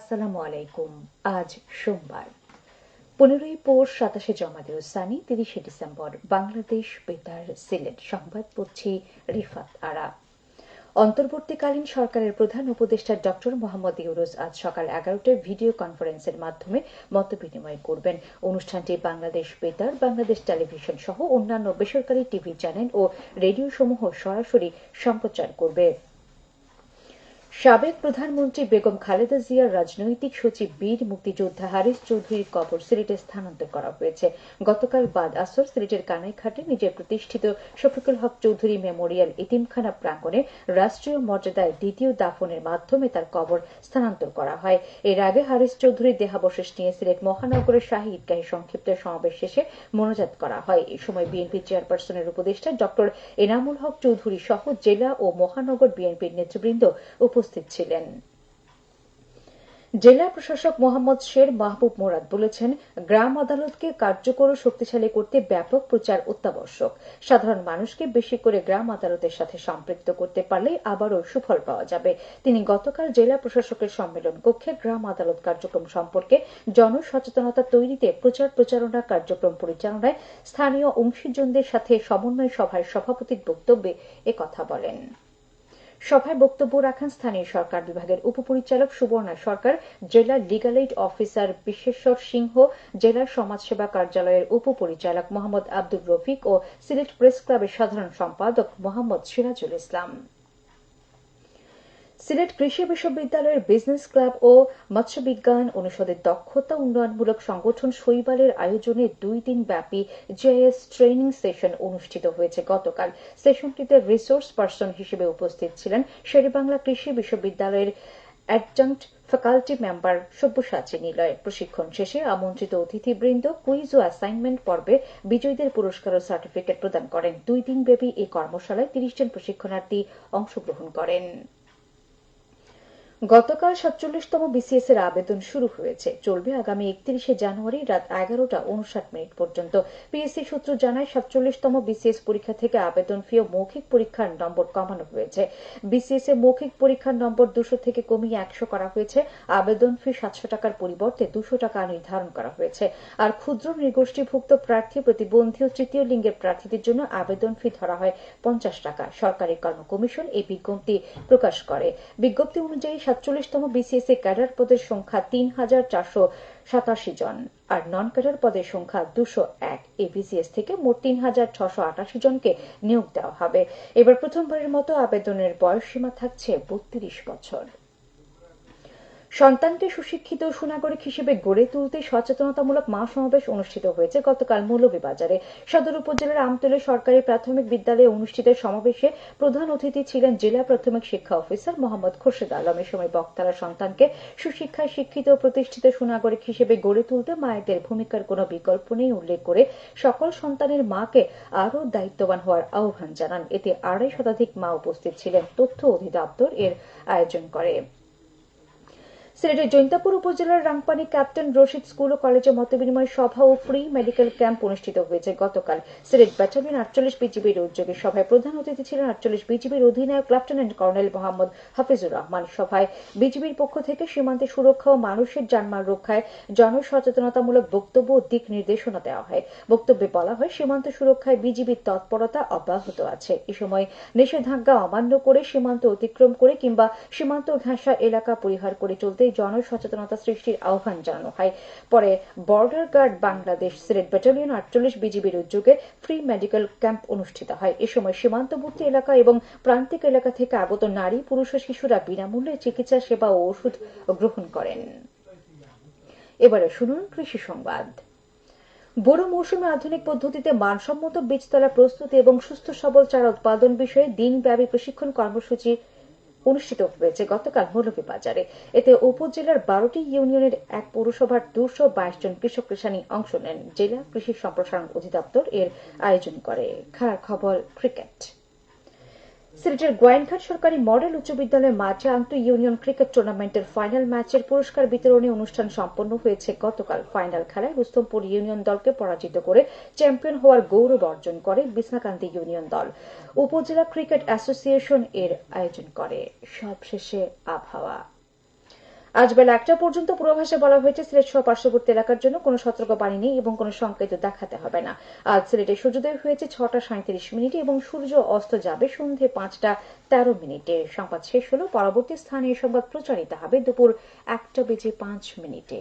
আসসালামু আলাইকুম। আজ সোমবার। পনেরোই পৌষ সাতাশে জমাদি সানি তিরিশে ডিসেম্বর, বাংলাদেশ বেতার সিলেট। সংবাদ পড়ছি রিফাত আরা। অন্তর্বর্তীকালীন সরকারের প্রধান উপদেষ্টা ডক্টর মোহাম্মদ ইউরুজ আজ সকাল এগারোটায় ভিডিও কনফারেন্সের মাধ্যমে মতবিনিময় করবেন। অনুষ্ঠানটি বাংলাদেশ বেতার, বাংলাদেশ টেলিভিশন সহ অন্যান্য বেসরকারি টিভি চ্যানেল ও রেডিও সমূহ সরাসরি সম্প্রচার করবে। সাবেক প্রধানমন্ত্রী বেগম খালেদা জিয়ার রাজনৈতিক সচিব বীর মুক্তিযোদ্ধা হারিস চৌধুরীর কবর সিলেটে স্থানান্তর করা হয়েছে। গতকাল বাদ আসর সিলেটের কানাইঘাটে নিজের প্রতিষ্ঠিত শফিকুল হক চৌধুরী মেমোরিয়াল এতিমখানা প্রাঙ্গণে রাষ্ট্রীয় মর্যাদায় দ্বিতীয় দাফনের মাধ্যমে তার কবর স্থানান্তর করা হয়। এর আগে হারিস চৌধুরীর দেহাবশেষ নিয়ে সিলেট মহানগরের শাহী ঈদগাহে সংক্ষিপ্ত সমাবেশ শেষে মনোজাত করা হয়। এই সময় বিএনপি চেয়ারপারসনের উপদেষ্টা ডক্টর এনামুল হক চৌধুরী সহ জেলা ও মহানগর বিএনপির নেতৃবৃন্দ উপস্থিত ছিলেন। জেলা প্রশাসক মোহাম্মদ শের মাহবুব মোরাদ বলেছেন, গ্রাম আদালতকে কার্যকর ও শক্তিশালী করতে ব্যাপক প্রচার অত্যাবশ্যক। সাধারণ মানুষকে বেশি করে গ্রাম আদালতের সাথে সম্পৃক্ত করতে পারলেই আবারও সুফল পাওয়া যাবে। তিনি গতকাল জেলা প্রশাসকের সম্মেলন কক্ষে গ্রাম আদালত কার্যক্রম সম্পর্কে জনসচেতনতা তৈরিতে প্রচার প্রচারণা কার্যক্রম পরিচালনায় স্থানীয় অংশীজনদের সাথে সমন্বয় সভায় সভাপতির বক্তব্যে একথা বলেন। সভায় বক্তব্য রাখেন স্থানীয় সরকার বিভাগের উপপরিচালক সুবর্ণা সরকার, জেলা legal aid officer Bishweshwar Singha, জেলা সমাজসেবা কার্যালয়ের উপপরিচালক মোহাম্মদ আব্দুর রফিক ও সিলেট প্রেস ক্লাবের সাধারণ সম্পাদক মোহাম্মদ সিরাজুল ইসলাম। সিলেট কৃষি বিশ্ববিদ্যালয়ের বিজনেস ক্লাব ও মৎস্যবিজ্ঞান অনুষদের দক্ষতা উন্নয়নমূলক সংগঠন শৈবালের আয়োজনে দুই দিন ব্যাপী জেএস ট্রেনিং সেশন অনুষ্ঠিত হয়েছে। গতকাল সেশনটিতে রিসোর্স পার্সন হিসেবে উপস্থিত ছিলেন শেরেবাংলা কৃষি বিশ্ববিদ্যালয়ের adjunct faculty member Sabyasachi Niloy. প্রশিক্ষণ শেষে আমন্ত্রিত অতিথিবৃন্দ কুইজ ও অ্যাসাইনমেন্ট পর্বে বিজয়ীদের পুরস্কার ও সার্টিফিকেট প্রদান করেন। দুই দিনব্যাপী এই কর্মশালায় তিরিশ জন প্রশিক্ষণার্থী অংশগ্রহণ করেন। গতকাল সাতচল্লিশতম বিসিএস এর আবেদন শুরু হয়েছে। চলবে আগামী একত্রিশে জানুয়ারি রাত এগারোটা উনষাট মিনিট পর্যন্ত। পিএসসি সূত্র জানায়, সাতচল্লিশতম বিসিএস পরীক্ষা থেকে আবেদন ফি ও মৌখিক পরীক্ষার নম্বর কমানো হয়েছে। বিসিএস এ মৌখিক পরীক্ষার নম্বর দুশো থেকে কমিয়ে একশো করা হয়েছে। আবেদন ফি সাতশো টাকার পরিবর্তে দুশো টাকা নির্ধারণ করা হয়েছে। আর ক্ষুদ্র নৃগোষ্ঠীভুক্ত প্রার্থী প্রতিবন্ধী ও তৃতীয় লিঙ্গের প্রার্থীদের জন্য আবেদন ফি ধরা হয় পঞ্চাশ টাকা। সরকারি কর্ম কমিশন এই বিজ্ঞপ্তি প্রকাশ করে। বিজ্ঞপ্তি অনুযায়ী সাতচল্লিশতম বিসিএস এ ক্যাডার পদের সংখ্যা তিন হাজার চারশো সাতাশি জন, আর নন ক্যাডার পদের সংখ্যা দুশো এক। এ বিসিএস থেকে মোট তিন হাজার ছশো আটাশি জনকে নিয়োগ দেওয়া হবে। এবার প্রথমবারের মতো আবেদনের বয়স সীমা থাকছে বত্রিশ বছর। সন্তানকে সুশিক্ষিত সুনাগরিক হিসেবে গড়ে তুলতে সচেতনতামূলক মা সমাবেশ অনুষ্ঠিত হয়েছে গতকাল মৌলভীবাজারে। সদর উপজেলার আমতলে সরকারি প্রাথমিক বিদ্যালয়ে অনুষ্ঠিত সমাবেশে প্রধান অতিথি ছিলেন জেলা প্রাথমিক শিক্ষা অফিসার মোহাম্মদ খোরশেদ আলম। এ সময় বক্তারা সন্তানকে সুশিক্ষায় শিক্ষিত ও প্রতিষ্ঠিত সুনাগরিক হিসেবে গড়ে তুলতে মায়েদের ভূমিকার কোনো বিকল্প নেই উল্লেখ করে সকল সন্তানের মাকে আরও দায়িত্ববান হওয়ার আহ্বান জানান। এতে আড়াই শতাধিক মা উপস্থিত ছিলেন, তথ্য অধিদপ্তর এর আয়োজন করে। সিলেটের জৈন্তাপুর উপজেলার রাংপানি ক্যাপ্টেন রশিদ স্কুল ও কলেজে মতবিনিময় সভা ও ফ্রি মেডিকেল ক্যাম্প অনুষ্ঠিত হয়েছে গতকাল। সিলেট ব্যাটালিয়ন আটচল্লিশ বিজিবির উদ্যোগে সভায় প্রধান অতিথি ছিলেন আটচল্লিশ বিজিবির অধিনায়ক লেফটেন্যান্ট কর্নেল মোহাম্মদ হাফিজুর রহমান। সভায় বিজিবির পক্ষ থেকে সীমান্তে সুরক্ষা ও মানুষের জানমাল রক্ষায় জনসচেতনতামূলক বক্তব্য ও দিক নির্দেশনা দেওয়া হয়। বক্তব্যে বলা হয়, সীমান্ত সুরক্ষায় বিজিবির তৎপরতা অব্যাহত আছে। এ সময় নিষেধাজ্ঞা অমান্য করে সীমান্ত অতিক্রম করে কিংবা সীমান্ত ঘেঁষা এলাকা পরিহার করে চলতে জনসচেতনতা সৃষ্টির আহ্বান জানানো হয়। পরে border guard Bangladesh Sylhet battalion আটচল্লিশ বিজিবির উদ্যোগে ফ্রি মেডিকেল ক্যাম্প অনুষ্ঠিত হয়। এ সময় সীমান্তবর্তী এলাকা এবং প্রান্তিক এলাকা থেকে আগত নারী, পুরুষ ও শিশুরা বিনামূল্যে চিকিৎসা, সেবা ও ওষুধ গ্রহণ করেন। এবারে শুনুন কৃষি সংবাদ। বোরো মৌসুমে আধুনিক পদ্ধতিতে মানসম্মত বীজতলা প্রস্তুতি এবং সুস্থ সবল চারা উৎপাদন বিষয়ে দিনব্যাপী প্রশিক্ষণ কর্মসূচি অনুষ্ঠিত হয়েছে গতকাল মৌলভী বাজারে। এতে উপজেলার বারোটি ইউনিয়নের এক পৌরসভার দুশো বাইশ জন কৃষক কৃষানি অংশ নেন। জেলা কৃষি সম্প্রসারণ অধিদপ্তর এর আয়োজন করে। খেলার খবর, ক্রিকেট। সিলেটের গোয়েনঘাট সরকারি মডেল উচ্চ বিদ্যালয়ের মাঠে আন্ত ইউনিয়ন ক্রিকেট টুর্নামেন্টের ফাইনাল ম্যাচের পুরস্কার বিতরণী অনুষ্ঠান সম্পন্ন হয়েছে। গতকাল ফাইনাল খেলায় রুস্তমপুর ইউনিয়ন দলকে পরাজিত করে চ্যাম্পিয়ন হওয়ার গৌরব অর্জন করে বিছনাকান্দি ইউনিয়ন দল। উপজেলা ক্রিকেট অ্যাসোসিয়েশন এর আয়োজন করে। সবশেষে আবহাওয়া। আজ বেলা একটা পর্যন্ত পূর্বাভাসে বলা হয়েছে, সিলেট সহ পার্শ্ববর্তী এলাকার জন্য কোনো সতর্ক বাণী নেই এবং কোনো সংকেত দেখাতে হবে না। আজ সিলেটে সূর্যোদয় হয়েছে ছটা সাঁত্রিশ মিনিটে এবং সূর্য অস্ত যাবে সন্ধে পাঁচটা তেরো মিনিটে। সংবাদ শেষ হল। পরবর্তী স্থানে সংবাদ প্রচারিত হবে দুপুর একটা বেজে পাঁচ মিনিটে।